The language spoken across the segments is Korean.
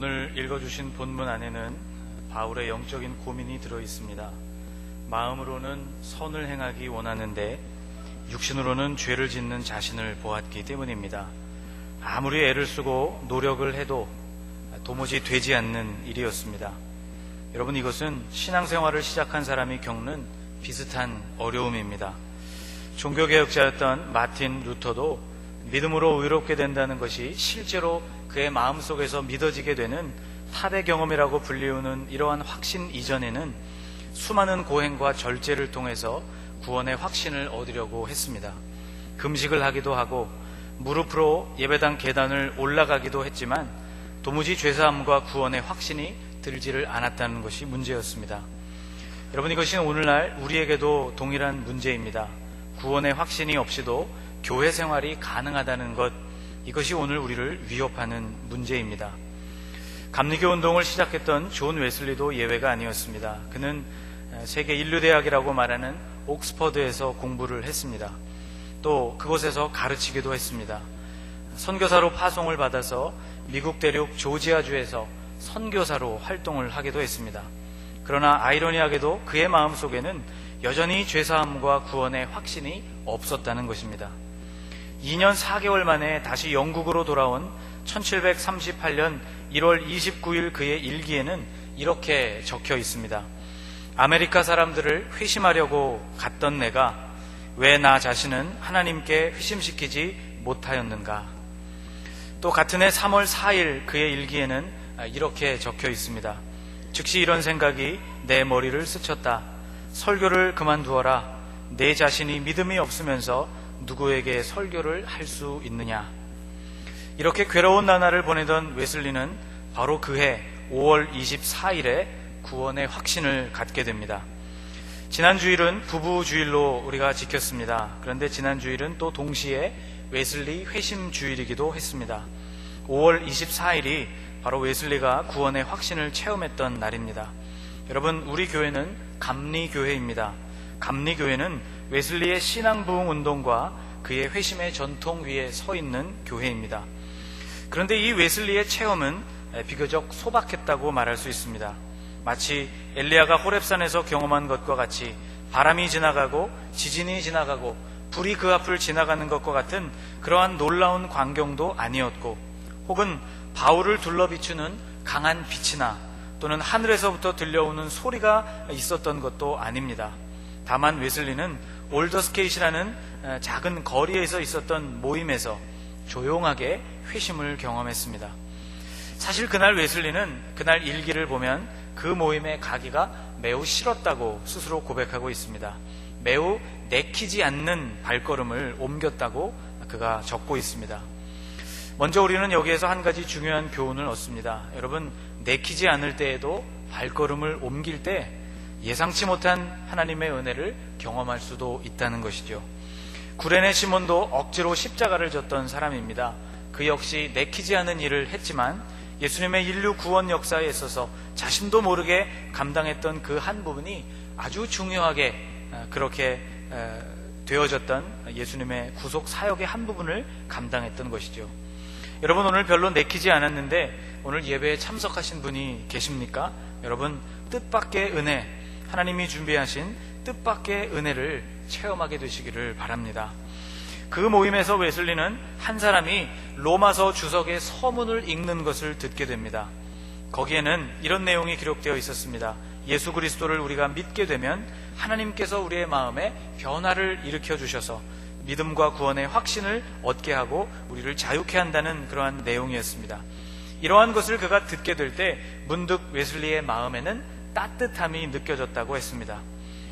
오늘 읽어주신 본문 안에는 바울의 영적인 고민이 들어 있습니다. 마음으로는 선을 행하기 원하는데 육신으로는 죄를 짓는 자신을 보았기 때문입니다. 아무리 애를 쓰고 노력을 해도 도무지 되지 않는 일이었습니다. 여러분 이것은 신앙생활을 시작한 사람이 겪는 비슷한 어려움입니다. 종교개혁자였던 마틴 루터도 믿음으로 의롭게 된다는 것이 실제로 그의 마음속에서 믿어지게 되는 탑의 경험이라고 불리우는 이러한 확신 이전에는 수많은 고행과 절제를 통해서 구원의 확신을 얻으려고 했습니다. 금식을 하기도 하고 무릎으로 예배당 계단을 올라가기도 했지만 도무지 죄사함과 구원의 확신이 들지를 않았다는 것이 문제였습니다. 여러분 이것이 오늘날 우리에게도 동일한 문제입니다. 구원의 확신이 없이도 교회 생활이 가능하다는 것 이것이 오늘 우리를 위협하는 문제입니다. 감리교 운동을 시작했던 존 웨슬리도 예외가 아니었습니다. 그는 세계 인류대학이라고 말하는 옥스퍼드에서 공부를 했습니다. 또 그곳에서 가르치기도 했습니다. 선교사로 파송을 받아서 미국 대륙 조지아주에서 선교사로 활동을 하기도 했습니다. 그러나 아이러니하게도 그의 마음속에는 여전히 죄사함과 구원의 확신이 없었다는 것입니다. 2년 4개월 만에 다시 영국으로 돌아온 1738년 1월 29일 그의 일기에는 이렇게 적혀 있습니다. 아메리카 사람들을 회심하려고 갔던 내가 왜 나 자신은 하나님께 회심시키지 못하였는가? 또 같은 해 3월 4일 그의 일기에는 이렇게 적혀 있습니다. 즉시 이런 생각이 내 머리를 스쳤다. 설교를 그만두어라. 내 자신이 믿음이 없으면서 누구에게 설교를 할 수 있느냐? 이렇게 괴로운 나날을 보내던 웨슬리는 바로 그해 5월 24일에 구원의 확신을 갖게 됩니다. 지난 주일은 부부 주일로 우리가 지켰습니다. 그런데 지난 주일은 또 동시에 웨슬리 회심 주일이기도 했습니다. 5월 24일이 바로 웨슬리가 구원의 확신을 체험했던 날입니다. 여러분, 우리 교회는 감리교회입니다. 감리교회는 웨슬리의 신앙부흥 운동과 그의 회심의 전통 위에 서 있는 교회입니다. 그런데 이 웨슬리의 체험은 비교적 소박했다고 말할 수 있습니다. 마치 엘리야가 호랩산에서 경험한 것과 같이 바람이 지나가고 지진이 지나가고 불이 그 앞을 지나가는 것과 같은 그러한 놀라운 광경도 아니었고 혹은 바울을 둘러비추는 강한 빛이나 또는 하늘에서부터 들려오는 소리가 있었던 것도 아닙니다. 다만 웨슬리는 올더스케이시라는 작은 거리에서 있었던 모임에서 조용하게 회심을 경험했습니다. 사실 그날 웨슬리는 그날 일기를 보면 그 모임에 가기가 매우 싫었다고 스스로 고백하고 있습니다. 매우 내키지 않는 발걸음을 옮겼다고 그가 적고 있습니다. 먼저 우리는 여기에서 한 가지 중요한 교훈을 얻습니다. 여러분, 내키지 않을 때에도 발걸음을 옮길 때 예상치 못한 하나님의 은혜를 경험할 수도 있다는 것이죠. 구레네 시몬도 억지로 십자가를 졌던 사람입니다. 그 역시 내키지 않은 일을 했지만 예수님의 인류 구원 역사에 있어서 자신도 모르게 감당했던 그 한 부분이 아주 중요하게 그렇게 되어졌던 예수님의 구속 사역의 한 부분을 감당했던 것이죠. 여러분 오늘 별로 내키지 않았는데 오늘 예배에 참석하신 분이 계십니까? 여러분 뜻밖의 은혜, 하나님이 준비하신 뜻밖의 은혜를 체험하게 되시기를 바랍니다. 그 모임에서 웨슬리는 한 사람이 로마서 주석의 서문을 읽는 것을 듣게 됩니다. 거기에는 이런 내용이 기록되어 있었습니다. 예수 그리스도를 우리가 믿게 되면 하나님께서 우리의 마음에 변화를 일으켜 주셔서 믿음과 구원의 확신을 얻게 하고 우리를 자유케 한다는 그러한 내용이었습니다. 이러한 것을 그가 듣게 될 때 문득 웨슬리의 마음에는 따뜻함이 느껴졌다고 했습니다.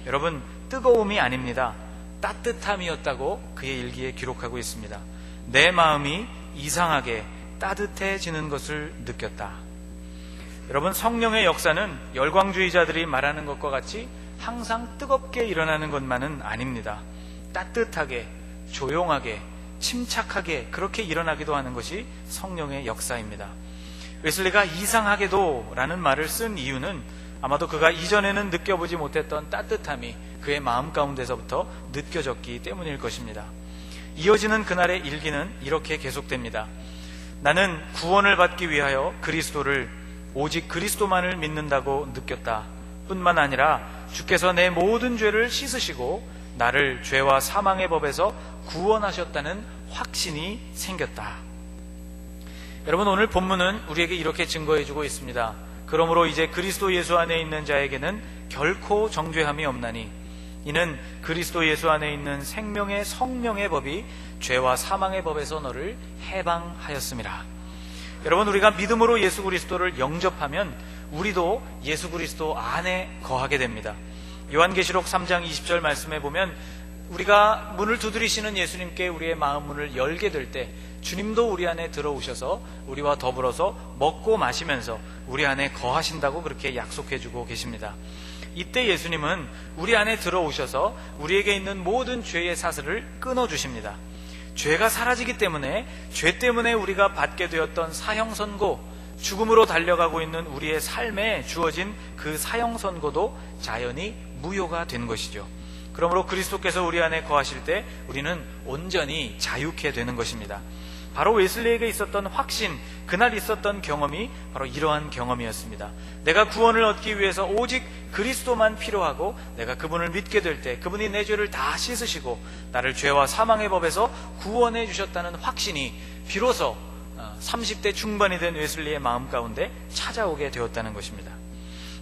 여러분, 뜨거움이 아닙니다. 따뜻함이었다고 그의 일기에 기록하고 있습니다. 내 마음이 이상하게 따뜻해지는 것을 느꼈다. 여러분, 성령의 역사는 열광주의자들이 말하는 것과 같이 항상 뜨겁게 일어나는 것만은 아닙니다. 따뜻하게, 조용하게, 침착하게 그렇게 일어나기도 하는 것이 성령의 역사입니다. 웨슬리가 이상하게도 라는 말을 쓴 이유는 아마도 그가 이전에는 느껴보지 못했던 따뜻함이 그의 마음 가운데서부터 느껴졌기 때문일 것입니다. 이어지는 그날의 일기는 이렇게 계속됩니다. 나는 구원을 받기 위하여 그리스도를 오직 그리스도만을 믿는다고 느꼈다. 뿐만 아니라 주께서 내 모든 죄를 씻으시고 나를 죄와 사망의 법에서 구원하셨다는 확신이 생겼다. 여러분 오늘 본문은 우리에게 이렇게 증거해 주고 있습니다. 그러므로 이제 그리스도 예수 안에 있는 자에게는 결코 정죄함이 없나니 이는 그리스도 예수 안에 있는 생명의 성령의 법이 죄와 사망의 법에서 너를 해방하였습니다. 여러분 우리가 믿음으로 예수 그리스도를 영접하면 우리도 예수 그리스도 안에 거하게 됩니다. 요한계시록 3장 20절 말씀에 보면 우리가 문을 두드리시는 예수님께 우리의 마음 문을 열게 될 때 주님도 우리 안에 들어오셔서 우리와 더불어서 먹고 마시면서 우리 안에 거하신다고 그렇게 약속해 주고 계십니다. 이때 예수님은 우리 안에 들어오셔서 우리에게 있는 모든 죄의 사슬을 끊어 주십니다. 죄가 사라지기 때문에 죄 때문에 우리가 받게 되었던 사형 선고, 죽음으로 달려가고 있는 우리의 삶에 주어진 그 사형 선고도 자연히 무효가 된 것이죠. 그러므로 그리스도께서 우리 안에 거하실 때 우리는 온전히 자유케 되는 것입니다. 바로 웨슬리에게 있었던 확신, 그날 있었던 경험이 바로 이러한 경험이었습니다. 내가 구원을 얻기 위해서 오직 그리스도만 필요하고 내가 그분을 믿게 될 때 그분이 내 죄를 다 씻으시고 나를 죄와 사망의 법에서 구원해 주셨다는 확신이 비로소 30대 중반이 된 웨슬리의 마음 가운데 찾아오게 되었다는 것입니다.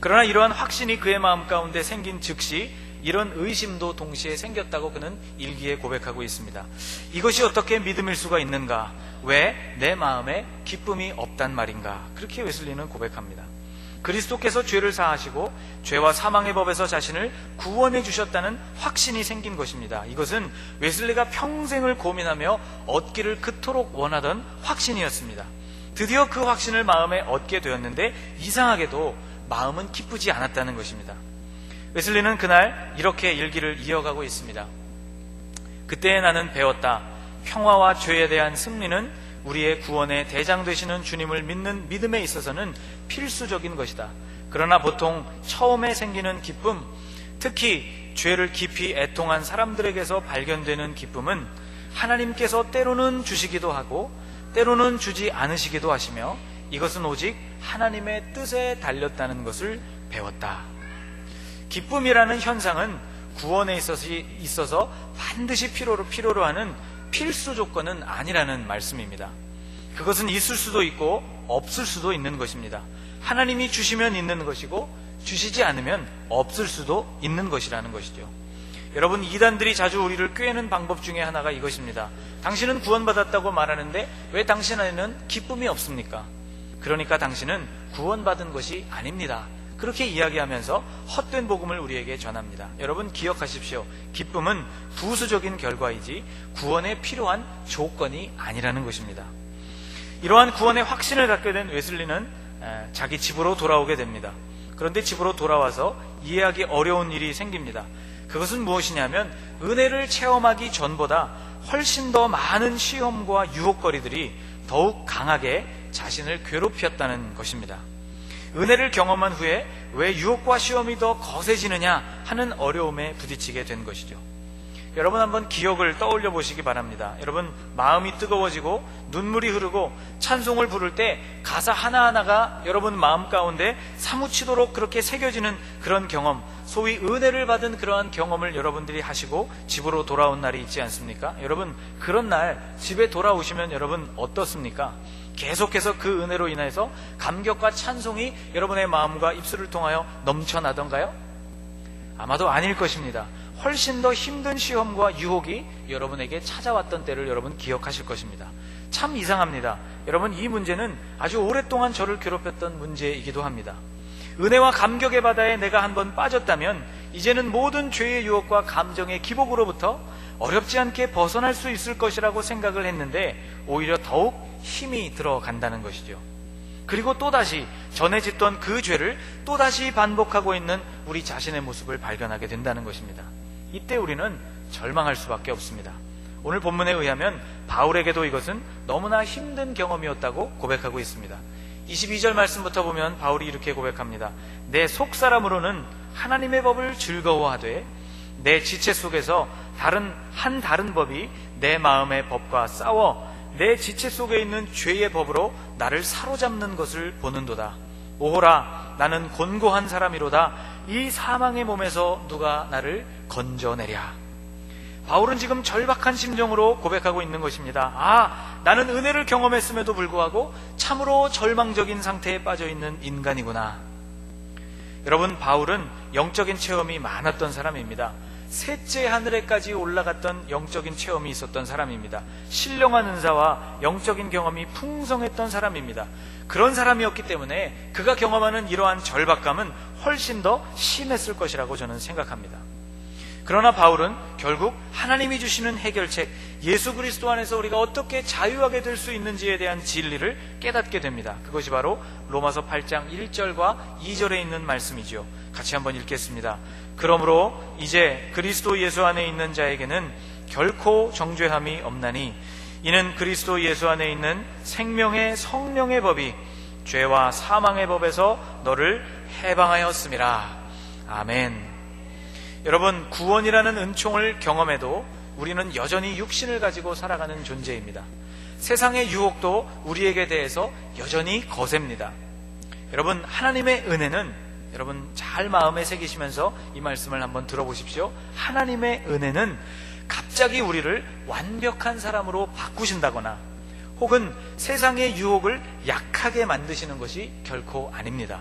그러나 이러한 확신이 그의 마음 가운데 생긴 즉시 이런 의심도 동시에 생겼다고 그는 일기에 고백하고 있습니다. 이것이 어떻게 믿음일 수가 있는가? 왜 내 마음에 기쁨이 없단 말인가? 그렇게 웨슬리는 고백합니다. 그리스도께서 죄를 사하시고 죄와 사망의 법에서 자신을 구원해 주셨다는 확신이 생긴 것입니다. 이것은 웨슬리가 평생을 고민하며 얻기를 그토록 원하던 확신이었습니다. 드디어 그 확신을 마음에 얻게 되었는데 이상하게도 마음은 기쁘지 않았다는 것입니다. 웨슬리는 그날 이렇게 일기를 이어가고 있습니다. 그때 나는 배웠다. 평화와 죄에 대한 승리는 우리의 구원의 대장 되시는 주님을 믿는 믿음에 있어서는 필수적인 것이다. 그러나 보통 처음에 생기는 기쁨, 특히 죄를 깊이 애통한 사람들에게서 발견되는 기쁨은 하나님께서 때로는 주시기도 하고 때로는 주지 않으시기도 하시며 이것은 오직 하나님의 뜻에 달렸다는 것을 배웠다. 기쁨이라는 현상은 구원에 있어서, 반드시 필요로, 필요로 하는 필수 조건은 아니라는 말씀입니다. 그것은 있을 수도 있고 없을 수도 있는 것입니다. 하나님이 주시면 있는 것이고 주시지 않으면 없을 수도 있는 것이라는 것이죠. 여러분 이단들이 자주 우리를 꾀는 방법 중에 하나가 이것입니다. 당신은 구원받았다고 말하는데 왜 당신 안에는 기쁨이 없습니까? 그러니까 당신은 구원받은 것이 아닙니다. 그렇게 이야기하면서 헛된 복음을 우리에게 전합니다. 여러분 기억하십시오. 기쁨은 부수적인 결과이지 구원에 필요한 조건이 아니라는 것입니다. 이러한 구원의 확신을 갖게 된 웨슬리는 자기 집으로 돌아오게 됩니다. 그런데 집으로 돌아와서 이해하기 어려운 일이 생깁니다. 그것은 무엇이냐면 은혜를 체험하기 전보다 훨씬 더 많은 시험과 유혹거리들이 더욱 강하게 자신을 괴롭혔다는 것입니다. 은혜를 경험한 후에 왜 유혹과 시험이 더 거세지느냐 하는 어려움에 부딪히게 된 것이죠. 여러분 한번 기억을 떠올려 보시기 바랍니다. 여러분 마음이 뜨거워지고 눈물이 흐르고 찬송을 부를 때 가사 하나하나가 여러분 마음 가운데 사무치도록 그렇게 새겨지는 그런 경험, 소위 은혜를 받은 그러한 경험을 여러분들이 하시고 집으로 돌아온 날이 있지 않습니까? 여러분 그런 날 집에 돌아오시면 여러분 어떻습니까? 계속해서 그 은혜로 인해서 감격과 찬송이 여러분의 마음과 입술을 통하여 넘쳐나던가요? 아마도 아닐 것입니다. 훨씬 더 힘든 시험과 유혹이 여러분에게 찾아왔던 때를 여러분 기억하실 것입니다. 참 이상합니다. 여러분 이 문제는 아주 오랫동안 저를 괴롭혔던 문제이기도 합니다. 은혜와 감격의 바다에 내가 한번 빠졌다면 이제는 모든 죄의 유혹과 감정의 기복으로부터 어렵지 않게 벗어날 수 있을 것이라고 생각을 했는데 오히려 더욱 힘이 들어간다는 것이죠. 그리고 또다시 전에 짓던 그 죄를 또다시 반복하고 있는 우리 자신의 모습을 발견하게 된다는 것입니다. 이때 우리는 절망할 수밖에 없습니다. 오늘 본문에 의하면 바울에게도 이것은 너무나 힘든 경험이었다고 고백하고 있습니다. 22절 말씀부터 보면 바울이 이렇게 고백합니다. 내 속사람으로는 하나님의 법을 즐거워하되 내 지체 속에서 다른 한 다른 법이 내 마음의 법과 싸워 내 지체 속에 있는 죄의 법으로 나를 사로잡는 것을 보는도다. 오호라 나는 곤고한 사람이로다. 이 사망의 몸에서 누가 나를 건져내랴. 바울은 지금 절박한 심정으로 고백하고 있는 것입니다. 아, 나는 은혜를 경험했음에도 불구하고 참으로 절망적인 상태에 빠져 있는 인간이구나. 여러분, 바울은 영적인 체험이 많았던 사람입니다. 셋째 하늘에까지 올라갔던 영적인 체험이 있었던 사람입니다. 신령한 은사와 영적인 경험이 풍성했던 사람입니다. 그런 사람이었기 때문에 그가 경험하는 이러한 절박감은 훨씬 더 심했을 것이라고 저는 생각합니다. 그러나 바울은 결국 하나님이 주시는 해결책, 예수 그리스도 안에서 우리가 어떻게 자유하게 될 수 있는지에 대한 진리를 깨닫게 됩니다. 그것이 바로 로마서 8장 1절과 2절에 있는 말씀이지요. 같이 한번 읽겠습니다. 그러므로 이제 그리스도 예수 안에 있는 자에게는 결코 정죄함이 없나니 이는 그리스도 예수 안에 있는 생명의 성령의 법이 죄와 사망의 법에서 너를 해방하였음이라. 아멘. 여러분, 구원이라는 은총을 경험해도 우리는 여전히 육신을 가지고 살아가는 존재입니다. 세상의 유혹도 우리에게 대해서 여전히 거셉니다. 여러분, 하나님의 은혜는 여러분 잘 마음에 새기시면서 이 말씀을 한번 들어보십시오. 하나님의 은혜는 갑자기 우리를 완벽한 사람으로 바꾸신다거나 혹은 세상의 유혹을 약하게 만드시는 것이 결코 아닙니다.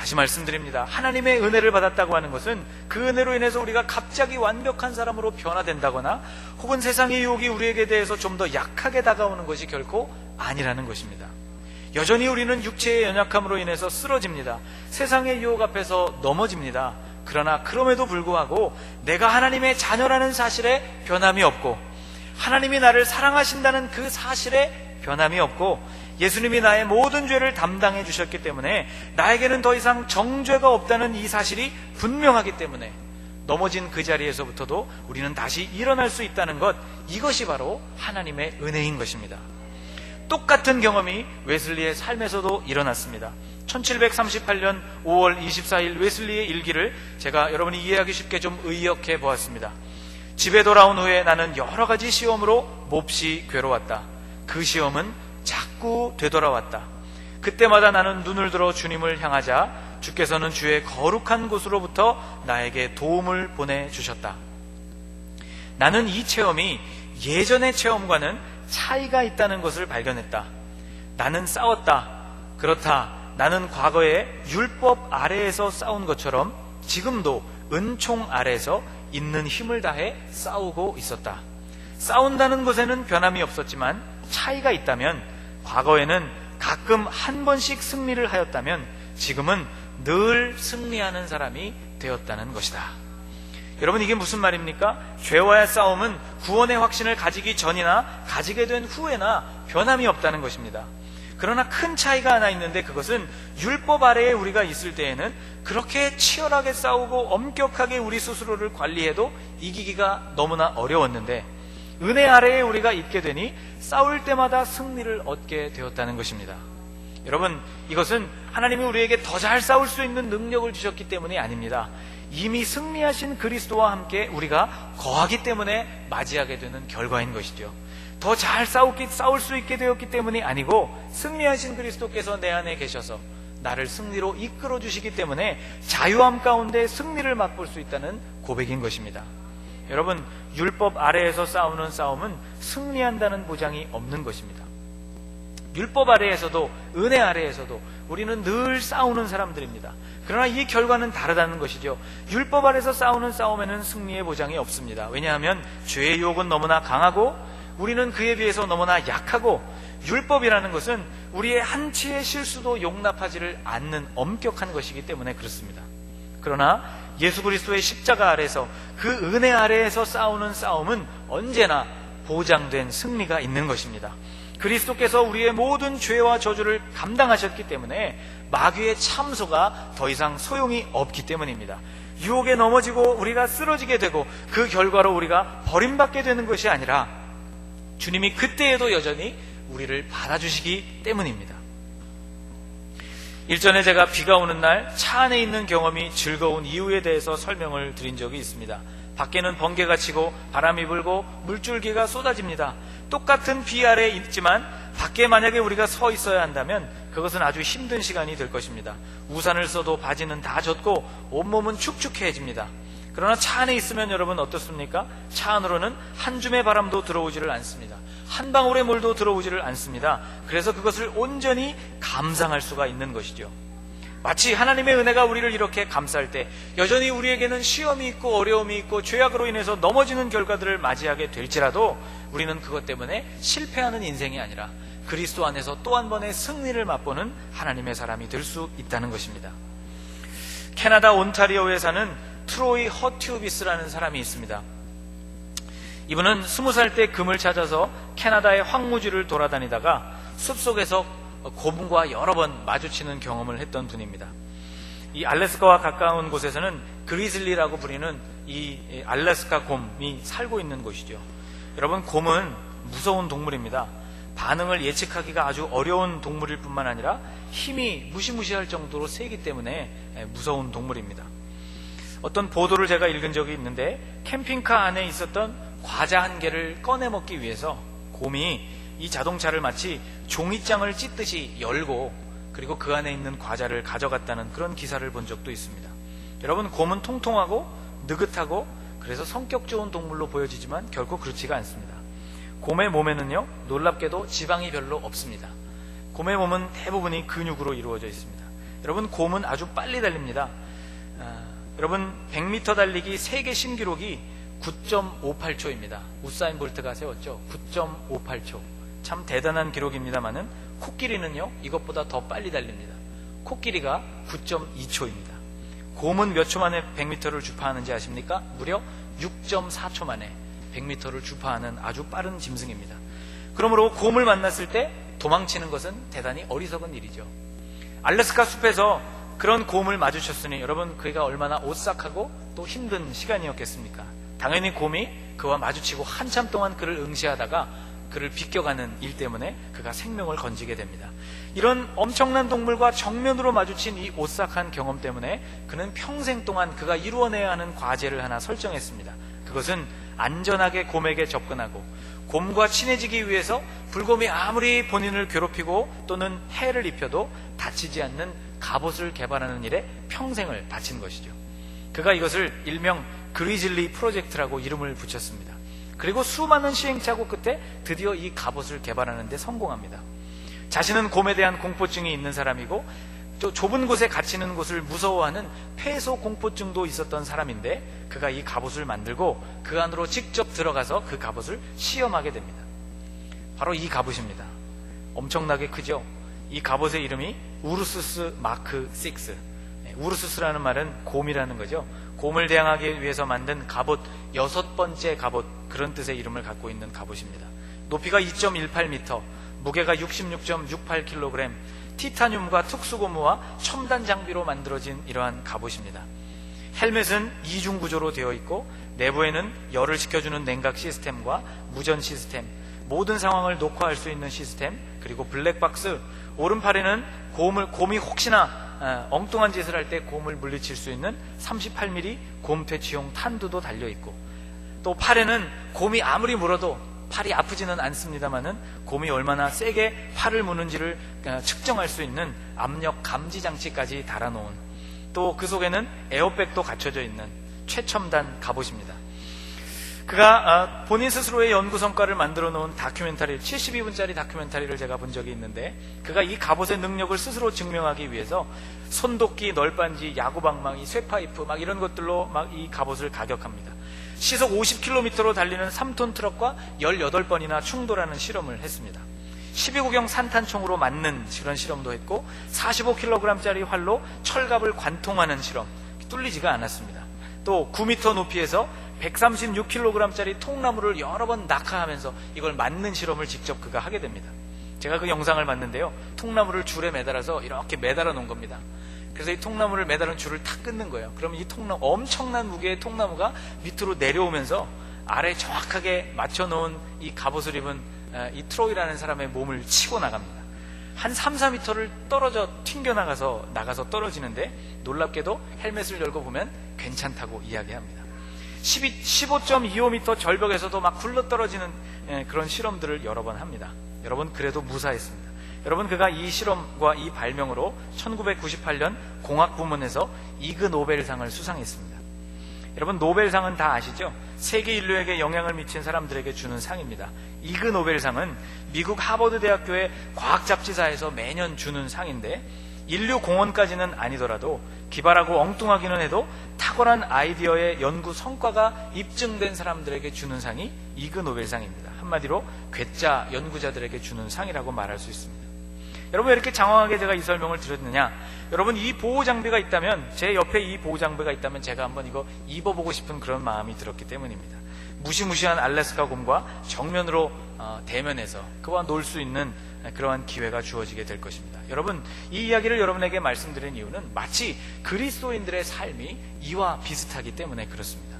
다시 말씀드립니다. 하나님의 은혜를 받았다고 하는 것은 그 은혜로 인해서 우리가 갑자기 완벽한 사람으로 변화된다거나 혹은 세상의 유혹이 우리에게 대해서 좀 더 약하게 다가오는 것이 결코 아니라는 것입니다. 여전히 우리는 육체의 연약함으로 인해서 쓰러집니다. 세상의 유혹 앞에서 넘어집니다. 그러나 그럼에도 불구하고 내가 하나님의 자녀라는 사실에 변함이 없고 하나님이 나를 사랑하신다는 그 사실에 변함이 없고 예수님이 나의 모든 죄를 담당해 주셨기 때문에 나에게는 더 이상 정죄가 없다는 이 사실이 분명하기 때문에 넘어진 그 자리에서부터도 우리는 다시 일어날 수 있다는 것 이것이 바로 하나님의 은혜인 것입니다. 똑같은 경험이 웨슬리의 삶에서도 일어났습니다. 1738년 5월 24일 웨슬리의 일기를 제가 여러분이 이해하기 쉽게 좀 의역해 보았습니다. 집에 돌아온 후에 나는 여러 가지 시험으로 몹시 괴로웠다. 그 시험은 자꾸 되돌아왔다. 그때마다 나는 눈을 들어 주님을 향하자 주께서는 주의 거룩한 곳으로부터 나에게 도움을 보내주셨다. 나는 이 체험이 예전의 체험과는 차이가 있다는 것을 발견했다. 나는 싸웠다. 그렇다. 나는 과거에 율법 아래에서 싸운 것처럼 지금도 은총 아래에서 있는 힘을 다해 싸우고 있었다. 싸운다는 것에는 변함이 없었지만 차이가 있다면 과거에는 가끔 한 번씩 승리를 하였다면 지금은 늘 승리하는 사람이 되었다는 것이다. 여러분 이게 무슨 말입니까? 죄와의 싸움은 구원의 확신을 가지기 전이나 가지게 된 후에나 변함이 없다는 것입니다. 그러나 큰 차이가 하나 있는데 그것은 율법 아래에 우리가 있을 때에는 그렇게 치열하게 싸우고 엄격하게 우리 스스로를 관리해도 이기기가 너무나 어려웠는데 은혜 아래에 우리가 있게 되니 싸울 때마다 승리를 얻게 되었다는 것입니다. 여러분, 이것은 하나님이 우리에게 더 잘 싸울 수 있는 능력을 주셨기 때문이 아닙니다. 이미 승리하신 그리스도와 함께 우리가 거하기 때문에 맞이하게 되는 결과인 것이죠. 더 잘 싸울 수 있게 되었기 때문이 아니고 승리하신 그리스도께서 내 안에 계셔서 나를 승리로 이끌어 주시기 때문에 자유함 가운데 승리를 맛볼 수 있다는 고백인 것입니다. 여러분, 율법 아래에서 싸우는 싸움은 승리한다는 보장이 없는 것입니다. 율법 아래에서도 은혜 아래에서도 우리는 늘 싸우는 사람들입니다. 그러나 이 결과는 다르다는 것이죠. 율법 아래에서 싸우는 싸움에는 승리의 보장이 없습니다. 왜냐하면 죄의 유혹은 너무나 강하고 우리는 그에 비해서 너무나 약하고 율법이라는 것은 우리의 한치의 실수도 용납하지를 않는 엄격한 것이기 때문에 그렇습니다. 그러나 예수 그리스도의 십자가 아래서 그 은혜 아래에서 싸우는 싸움은 언제나 보장된 승리가 있는 것입니다. 그리스도께서 우리의 모든 죄와 저주를 감당하셨기 때문에 마귀의 참소가 더 이상 소용이 없기 때문입니다. 유혹에 넘어지고 우리가 쓰러지게 되고 그 결과로 우리가 버림받게 되는 것이 아니라 주님이 그때에도 여전히 우리를 받아주시기 때문입니다. 일전에 제가 비가 오는 날 차 안에 있는 경험이 즐거운 이유에 대해서 설명을 드린 적이 있습니다. 밖에는 번개가 치고 바람이 불고 물줄기가 쏟아집니다. 똑같은 비 아래에 있지만 밖에 만약에 우리가 서 있어야 한다면 그것은 아주 힘든 시간이 될 것입니다. 우산을 써도 바지는 다 젖고 온몸은 축축해집니다. 그러나 차 안에 있으면 여러분 어떻습니까? 차 안으로는 한 줌의 바람도 들어오지를 않습니다. 한 방울의 물도 들어오지를 않습니다. 그래서 그것을 온전히 감상할 수가 있는 것이죠. 마치 하나님의 은혜가 우리를 이렇게 감쌀 때 여전히 우리에게는 시험이 있고 어려움이 있고 죄악으로 인해서 넘어지는 결과들을 맞이하게 될지라도 우리는 그것 때문에 실패하는 인생이 아니라 그리스도 안에서 또 한 번의 승리를 맛보는 하나님의 사람이 될 수 있다는 것입니다. 캐나다 온타리오에 사는 트로이 허튜비스라는 사람이 있습니다. 이분은 스무 살 때 금을 찾아서 캐나다의 황무지를 돌아다니다가 숲속에서 곰과 여러 번 마주치는 경험을 했던 분입니다. 이 알래스카와 가까운 곳에서는 그리즐리라고 부리는 이 알래스카 곰이 살고 있는 곳이죠. 여러분, 곰은 무서운 동물입니다. 반응을 예측하기가 아주 어려운 동물일 뿐만 아니라 힘이 무시무시할 정도로 세기 때문에 무서운 동물입니다. 어떤 보도를 제가 읽은 적이 있는데 캠핑카 안에 있었던 과자 한 개를 꺼내 먹기 위해서 곰이 이 자동차를 마치 종이장을 찢듯이 열고 그리고 그 안에 있는 과자를 가져갔다는 그런 기사를 본 적도 있습니다. 여러분 곰은 통통하고 느긋하고 그래서 성격 좋은 동물로 보여지지만 결코 그렇지가 않습니다. 곰의 몸에는요 놀랍게도 지방이 별로 없습니다. 곰의 몸은 대부분이 근육으로 이루어져 있습니다. 여러분 곰은 아주 빨리 달립니다. 아, 여러분 100m 달리기 세계 신기록이 9.58초입니다. 우사인 볼트가 세웠죠. 9.58초. 참 대단한 기록입니다만은 코끼리는요 이것보다 더 빨리 달립니다. 코끼리가 9.2초입니다. 곰은 몇 초 만에 100m를 주파하는지 아십니까? 무려 6.4초 만에 100m를 주파하는 아주 빠른 짐승입니다. 그러므로 곰을 만났을 때 도망치는 것은 대단히 어리석은 일이죠. 알래스카 숲에서 그런 곰을 마주쳤으니 여러분 그가 얼마나 오싹하고 또 힘든 시간이었겠습니까? 당연히 곰이 그와 마주치고 한참 동안 그를 응시하다가 그를 비껴가는 일 때문에 그가 생명을 건지게 됩니다. 이런 엄청난 동물과 정면으로 마주친 이 오싹한 경험 때문에 그는 평생 동안 그가 이루어내야 하는 과제를 하나 설정했습니다. 그것은 안전하게 곰에게 접근하고 곰과 친해지기 위해서 불곰이 아무리 본인을 괴롭히고 또는 해를 입혀도 다치지 않는 갑옷을 개발하는 일에 평생을 바친 것이죠. 그가 이것을 일명 그리즐리 프로젝트라고 이름을 붙였습니다. 그리고 수많은 시행착오 끝에 드디어 이 갑옷을 개발하는 데 성공합니다. 자신은 곰에 대한 공포증이 있는 사람이고 또 좁은 곳에 갇히는 곳을 무서워하는 폐소 공포증도 있었던 사람인데 그가 이 갑옷을 만들고 그 안으로 직접 들어가서 그 갑옷을 시험하게 됩니다. 바로 이 갑옷입니다. 엄청나게 크죠? 이 갑옷의 이름이 우르스스 마크 6. 우르스스라는 말은 곰이라는 거죠. 곰을 대항하기 위해서 만든 갑옷, 여섯 번째 갑옷, 그런 뜻의 이름을 갖고 있는 갑옷입니다. 높이가 2.18m, 무게가 66.68kg, 티타늄과 특수고무와 첨단 장비로 만들어진 이러한 갑옷입니다. 헬멧은 이중 구조로 되어 있고 내부에는 열을 식혀주는 냉각 시스템과 무전 시스템, 모든 상황을 녹화할 수 있는 시스템, 그리고 블랙박스, 오른팔에는 곰을, 곰이 혹시나 어, 엉뚱한 짓을 할 때 곰을 물리칠 수 있는 38mm 곰 퇴치용 탄두도 달려 있고 또 팔에는 곰이 아무리 물어도 팔이 아프지는 않습니다만은 곰이 얼마나 세게 팔을 무는지를 어, 측정할 수 있는 압력 감지 장치까지 달아놓은 또 그 속에는 에어백도 갖춰져 있는 최첨단 갑옷입니다. 그가 어, 본인 스스로의 연구 성과를 만들어 놓은 다큐멘터리 72분짜리 다큐멘터리를 제가 본 적이 있는데 그가 이 갑옷의 능력을 스스로 증명하기 위해서 손도끼, 널빤지, 야구방망이, 쇠파이프 막 이런 것들로 막 이 갑옷을 가격합니다. 시속 50km로 달리는 3톤 트럭과 18번이나 충돌하는 실험을 했습니다. 12구경 산탄총으로 맞는 그런 실험도 했고 45kg짜리 활로 철갑을 관통하는 실험 뚫리지가 않았습니다. 또 9m 높이에서 136kg짜리 통나무를 여러 번 낙하하면서 이걸 맞는 실험을 직접 그가 하게 됩니다. 제가 그 영상을 봤는데요. 통나무를 줄에 매달아서 이렇게 매달아 놓은 겁니다. 그래서 이 통나무를 매달은 줄을 탁 끊는 거예요. 그러면 이 통나무, 엄청난 무게의 통나무가 밑으로 내려오면서 아래 정확하게 맞춰 놓은 이 갑옷을 입은 어, 이 트로이라는 사람의 몸을 치고 나갑니다. 한 3, 4m를 떨어져 튕겨나가서 나가서 떨어지는데 놀랍게도 헬멧을 열고 보면 괜찮다고 이야기합니다. 12, 15.25m 절벽에서도 막 굴러 떨어지는 예, 그런 실험들을 여러 번 합니다. 여러분 그래도 무사했습니다. 여러분 그가 이 실험과 이 발명으로 1998년 공학 부문에서 이그 노벨상을 수상했습니다. 여러분 노벨상은 다 아시죠? 세계 인류에게 영향을 미친 사람들에게 주는 상입니다. 이그 노벨상은 미국 하버드 대학교의 과학 잡지사에서 매년 주는 상인데 인류 공헌까지는 아니더라도 기발하고 엉뚱하기는 해도 탁월한 아이디어의 연구 성과가 입증된 사람들에게 주는 상이 이그 노벨상입니다. 한마디로 괴짜 연구자들에게 주는 상이라고 말할 수 있습니다. 여러분 왜 이렇게 장황하게 제가 이 설명을 드렸느냐? 여러분 이 보호 장비가 있다면 제 옆에 이 보호 장비가 있다면 제가 한번 이거 입어보고 싶은 그런 마음이 들었기 때문입니다. 무시무시한 알래스카 곰과 정면으로 어, 대면해서 그와 놀 수 있는 그러한 기회가 주어지게 될 것입니다. 여러분 이 이야기를 여러분에게 말씀드린 이유는 마치 그리스도인들의 삶이 이와 비슷하기 때문에 그렇습니다.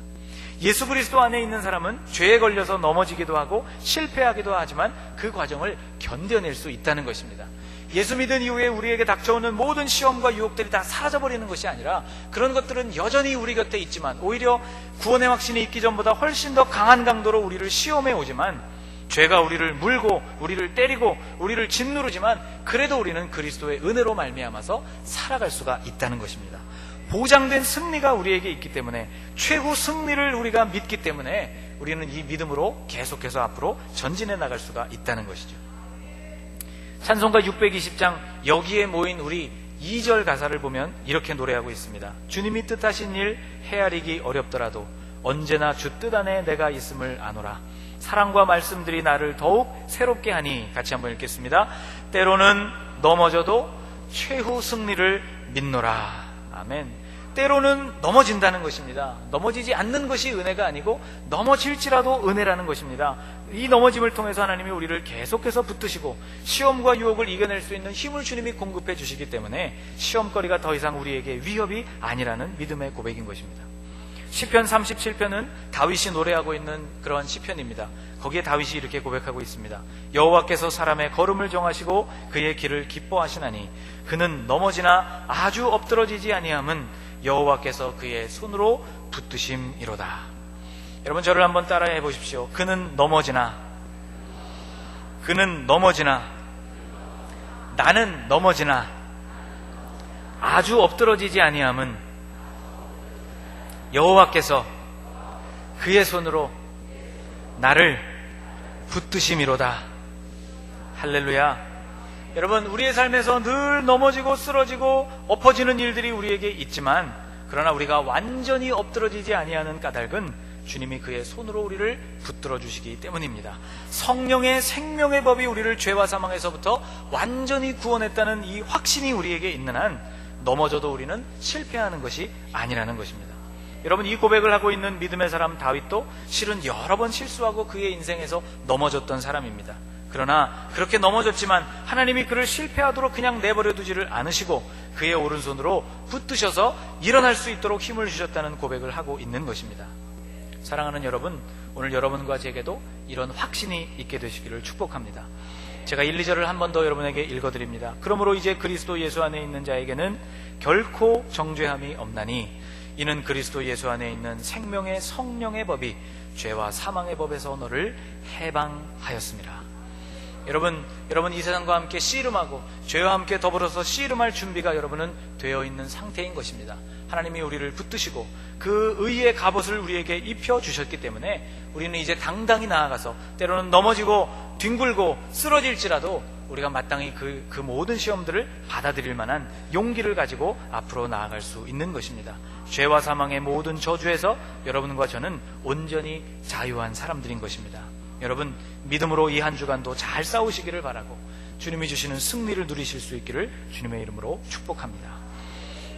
예수 그리스도 안에 있는 사람은 죄에 걸려서 넘어지기도 하고 실패하기도 하지만 그 과정을 견뎌낼 수 있다는 것입니다. 예수 믿은 이후에 우리에게 닥쳐오는 모든 시험과 유혹들이 다 사라져버리는 것이 아니라 그런 것들은 여전히 우리 곁에 있지만 오히려 구원의 확신이 있기 전보다 훨씬 더 강한 강도로 우리를 시험해 오지만 죄가 우리를 물고 우리를 때리고 우리를 짓누르지만 그래도 우리는 그리스도의 은혜로 말미암아서 살아갈 수가 있다는 것입니다. 보장된 승리가 우리에게 있기 때문에 최후 승리를 우리가 믿기 때문에 우리는 이 믿음으로 계속해서 앞으로 전진해 나갈 수가 있다는 것이죠. 찬송가 620장 여기에 모인 우리 2절 가사를 보면 이렇게 노래하고 있습니다. 주님이 뜻하신 일 헤아리기 어렵더라도 언제나 주 뜻 안에 내가 있음을 아노라. 사랑과 말씀들이 나를 더욱 새롭게 하니 같이 한번 읽겠습니다. 때로는 넘어져도 최후 승리를 믿노라. 아멘. 때로는 넘어진다는 것입니다. 넘어지지 않는 것이 은혜가 아니고 넘어질지라도 은혜라는 것입니다. 이 넘어짐을 통해서 하나님이 우리를 계속해서 붙드시고 시험과 유혹을 이겨낼 수 있는 힘을 주님이 공급해 주시기 때문에 시험거리가 더 이상 우리에게 위협이 아니라는 믿음의 고백인 것입니다. 시편 37편은 다윗이 노래하고 있는 그러한 시편입니다. 거기에 다윗이 이렇게 고백하고 있습니다. 여호와께서 사람의 걸음을 정하시고 그의 길을 기뻐하시나니 그는 넘어지나 아주 엎드러지지 아니함은 여호와께서 그의 손으로 붙드심이로다. 여러분 저를 한번 따라해 보십시오. 그는 넘어지나 그는 넘어지나 나는 넘어지나 아주 엎드러지지 아니함은 여호와께서 그의 손으로 나를 붙드심이로다. 할렐루야. 여러분, 우리의 삶에서 늘 넘어지고 쓰러지고 엎어지는 일들이 우리에게 있지만, 그러나 우리가 완전히 엎드러지지 아니하는 까닭은 주님이 그의 손으로 우리를 붙들어 주시기 때문입니다. 성령의 생명의 법이 우리를 죄와 사망에서부터 완전히 구원했다는 이 확신이 우리에게 있는 한 넘어져도 우리는 실패하는 것이 아니라는 것입니다. 여러분 이 고백을 하고 있는 믿음의 사람 다윗도 실은 여러 번 실수하고 그의 인생에서 넘어졌던 사람입니다. 그러나 그렇게 넘어졌지만 하나님이 그를 실패하도록 그냥 내버려 두지를 않으시고 그의 오른손으로 붙드셔서 일어날 수 있도록 힘을 주셨다는 고백을 하고 있는 것입니다. 사랑하는 여러분, 오늘 여러분과 제게도 이런 확신이 있게 되시기를 축복합니다. 제가 1, 2절을 한 번 더 여러분에게 읽어드립니다. 그러므로 이제 그리스도 예수 안에 있는 자에게는 결코 정죄함이 없나니 이는 그리스도 예수 안에 있는 생명의 성령의 법이 죄와 사망의 법에서 너를 해방하였습니다. 여러분, 여러분 이 세상과 함께 씨름하고 죄와 함께 더불어서 씨름할 준비가 여러분은 되어 있는 상태인 것입니다. 하나님이 우리를 붙드시고 그 의의 갑옷을 우리에게 입혀 주셨기 때문에 우리는 이제 당당히 나아가서 때로는 넘어지고 뒹굴고 쓰러질지라도 우리가 마땅히 그, 그 모든 시험들을 받아들일 만한 용기를 가지고 앞으로 나아갈 수 있는 것입니다. 죄와 사망의 모든 저주에서 여러분과 저는 온전히 자유한 사람들인 것입니다. 여러분, 믿음으로 이 한 주간도 잘 싸우시기를 바라고 주님이 주시는 승리를 누리실 수 있기를 주님의 이름으로 축복합니다.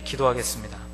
기도하겠습니다.